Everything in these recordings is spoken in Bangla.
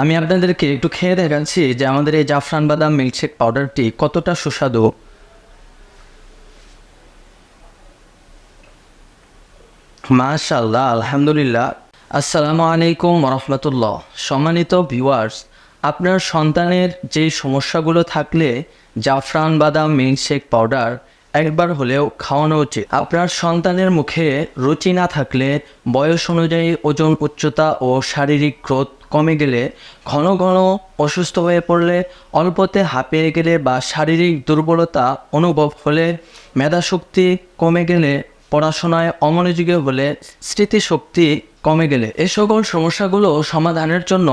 আমি আপনাদেরকে একটু খেয়ে দেখাচ্ছি যে আমাদের এই জাফরান বাদাম মিল্কশেক পাউডারটি কতটা সুস্বাদু। মাশাল্লাহ আলহামদুলিল্লাহ। আসসালামু আলাইকুম রহমতুল্লাহ। সম্মানিত ভিউয়ার্স, আপনার সন্তানের যে সমস্যাগুলো থাকলে জাফরান বাদাম মিল্কশেক পাউডার একবার হলেও খাওয়ানো উচিত। আপনার সন্তানের মুখে রুচি না থাকলে বয়স অনুযায়ী ওজন উচ্চতা ও শারীরিক গ্রোথ কমে গেলে ঘন ঘন অসুস্থ হয়ে পড়লে অল্পতে হাঁপিয়ে গেলে বা শারীরিক দুর্বলতা অনুভব হলে মেধাশক্তি কমে গেলে, পড়াশোনায় অমনোযোগী হলে স্মৃতিশক্তি কমে গেলে। এ সকল সমস্যাগুলো সমাধানের জন্য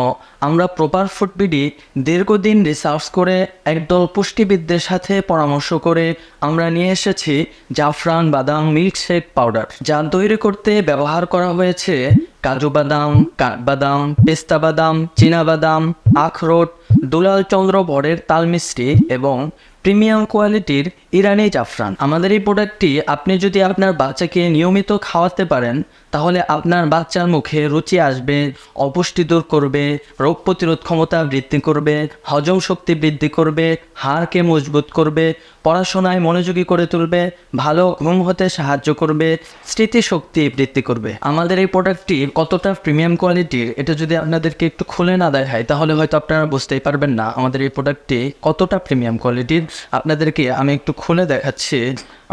আমরা প্রপার ফুডবিডি দীর্ঘদিন রিসার্চ করে একদল পুষ্টিবিদদের সাথে পরামর্শ করে আমরা নিয়ে এসেছি জাফরান বাদাম মিল্কশেক পাউডার, যা তৈরি করতে ব্যবহার করা হয়েছে কাজু বাদাম কাঠবাদাম পেস্তা বাদাম চীনা বাদাম আখরোট দুলাল চন্দ্র ভরের তাল মিষ্টি এবং প্রিমিয়াম কোয়ালিটির ইরানি জাফরান। আমাদের এই প্রোডাক্টটি আপনি যদি আপনার বাচ্চাকে নিয়মিত খাওয়াতে পারেন, তাহলে আপনার বাচ্চার মুখে রুচি আসবে, অপুষ্টি দূর করবে, রোগ প্রতিরোধ ক্ষমতা বৃদ্ধি করবে, হজম শক্তি বৃদ্ধি করবে, হাড়কে মজবুত করবে, পড়াশোনায় মনোযোগী করে তুলবে, ভালো ঘুম হতে সাহায্য করবে, স্মৃতিশক্তি বৃদ্ধি করবে। আমাদের এই প্রোডাক্টটি কতটা প্রিমিয়াম কোয়ালিটির, এটা যদি আপনাদেরকে একটু খুলে না দেখায়, তাহলে হয়তো আপনারা বুঝতেই পারবেন না আমাদের এই প্রোডাক্টটি কতটা প্রিমিয়াম কোয়ালিটির। আপনাদেরকে আমি একটু খুলে দেখাচ্ছি।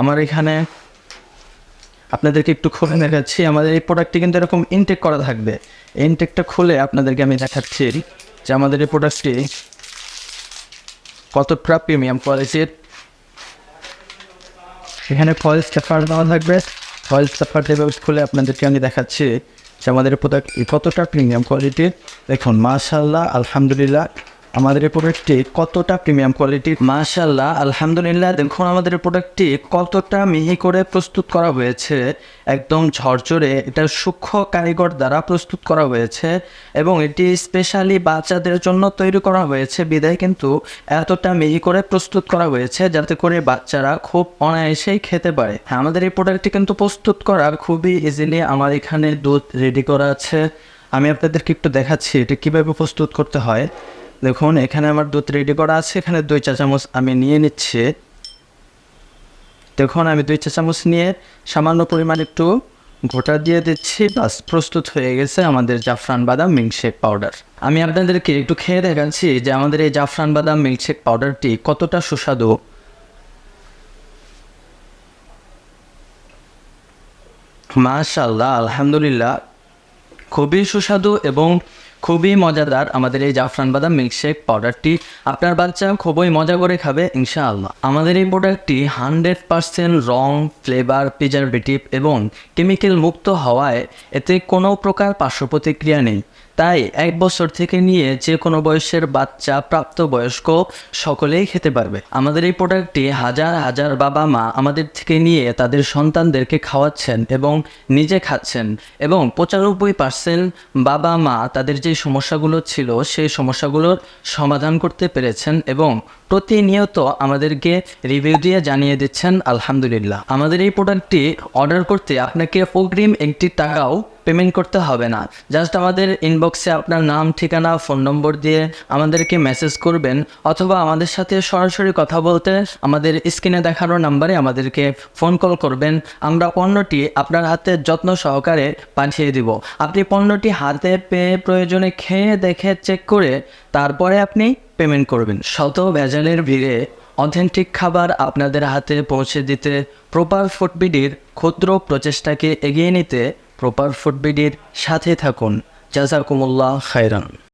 আমার এখানে আপনাদেরকে একটু খুলে দেখাচ্ছি। আমাদের এই প্রোডাক্টটি কিন্তু এরকম ইনটেক করা থাকবে। ইনটেকটা খুলে আপনাদেরকে আমি দেখাচ্ছি যে আমাদের এই প্রোডাক্টটি কতটা প্রিমিয়াম কোয়ালিটির এখানে ফয়েল স্টাফার দেওয়া থাকবে। ফয়েল স্টাফার খুলে আপনাদেরকে আমি দেখাচ্ছি যে আমাদের প্রোডাক্ট কতটা প্রিমিয়াম কোয়ালিটির দেখুন মাশাল্লাহ আলহামদুলিল্লাহ। আমাদের এই প্রোডাক্টটি কতটা প্রিমিয়াম কোয়ালিটির মাশাল্লাহ আলহামদুলিল্লাহ। দেখুন, আমাদের এই প্রোডাক্টটি কতটা মিহি করে প্রস্তুত করা হয়েছে। একদম ঝরঝরে, এটা সূক্ষ্ম কারিগর দ্বারা প্রস্তুত করা হয়েছে এবং এটি স্পেশালি বাচ্চাদের জন্য তৈরি করা হয়েছে। বিদায় কিন্তু এতটা মিহি করে প্রস্তুত করা হয়েছে যাতে করে বাচ্চারা খুব অনায়াসেই খেতে পারে। হ্যাঁ আমাদের এই প্রোডাক্টটি কিন্তু প্রস্তুত করা খুবই ইজিলি আমার এখানে দুধ রেডি করা আছে। আমি আপনাদেরকে একটু দেখাচ্ছি, এটা কীভাবে প্রস্তুত করতে হয়। দেখুন, এখানে আমার দুধ রেডি করা আছে, এখানে দুই চা চামচ আমি নিয়ে নিচ্ছি। দেখুন, আমি দুই চা চামচ নিয়ে সামান্য পরিমাণ একটু গোটা দিয়ে দিচ্ছি, বাস প্রস্তুত হয়ে গেছে আমাদের জাফরান বাদাম মিল্কশেক পাউডার আমি আপনাদেরকে একটু খেয়ে দেখাচ্ছি যে আমাদের এই জাফরান বাদাম মিল্কশেক পাউডারটি কতটা সুস্বাদু। মাশাল্লাহ আলহামদুলিল্লাহ। খুবই সুস্বাদু এবং খুবই মজাদার আমাদের এই জাফরান বাদাম মিল্কশেক পাউডারটি আপনার বাচ্চা খুবই মজা করে খাবে, ইনশাআল্লাহ। আমাদের এই প্রোডাক্টটি হান্ড্রেড পারসেন্ট রং ফ্লেভার প্রিজারভেটিভ এবং কেমিক্যাল মুক্ত হওয়ায় এতে কোনো প্রকার পার্শ্ব প্রতিক্রিয়া নেই। তাই এক বছর থেকে নিয়ে যে কোনো বয়সের বাচ্চা প্রাপ্তবয়স্ক সকলেই খেতে পারবে। আমাদের এই প্রোডাক্টটি হাজার হাজার বাবা মা আমাদের থেকে নিয়ে তাদের সন্তানদেরকে খাওয়াচ্ছেন এবং নিজে খাচ্ছেন এবং পঁচানব্বই পার্সেন্ট বাবা মা তাদের যে সমস্যাগুলো ছিল সেই সমস্যাগুলোর সমাধান করতে পেরেছেন এবং প্রতিনিয়ত আমাদেরকে রিভিউ দিয়ে জানিয়ে দিচ্ছেন, আলহামদুলিল্লাহ। আমাদের এই প্রোডাক্টটি অর্ডার করতে আপনাকে অগ্রিম একটি টাকাও পেমেন্ট করতে হবে না। জাস্ট আমাদের ইনবক্সে আপনার নাম, ঠিকানা ফোন নম্বর দিয়ে আমাদেরকে মেসেজ করবেন, অথবা আমাদের সাথে সরাসরি কথা বলতে আমাদের স্ক্রিনে দেখানো নাম্বারে আমাদেরকে ফোন কল করবেন। আমরা পণ্যটি আপনার হাতে যত্ন সহকারে পাঠিয়ে দিব। আপনি পণ্যটি হাতে পেয়ে প্রয়োজনে খেয়ে দেখে চেক করে তারপরে আপনি পেমেন্ট করবেন। শত ভেজালের ভিড়ে অথেন্টিক খাবার আপনাদের হাতে পৌঁছে দিতে প্রপার ফুডবিডির ক্ষুদ্র প্রচেষ্টাকে এগিয়ে নিতে প্রপার ফুডবিডির সাথে থাকুন। জাজাকুমুল্লাহ খায়রান।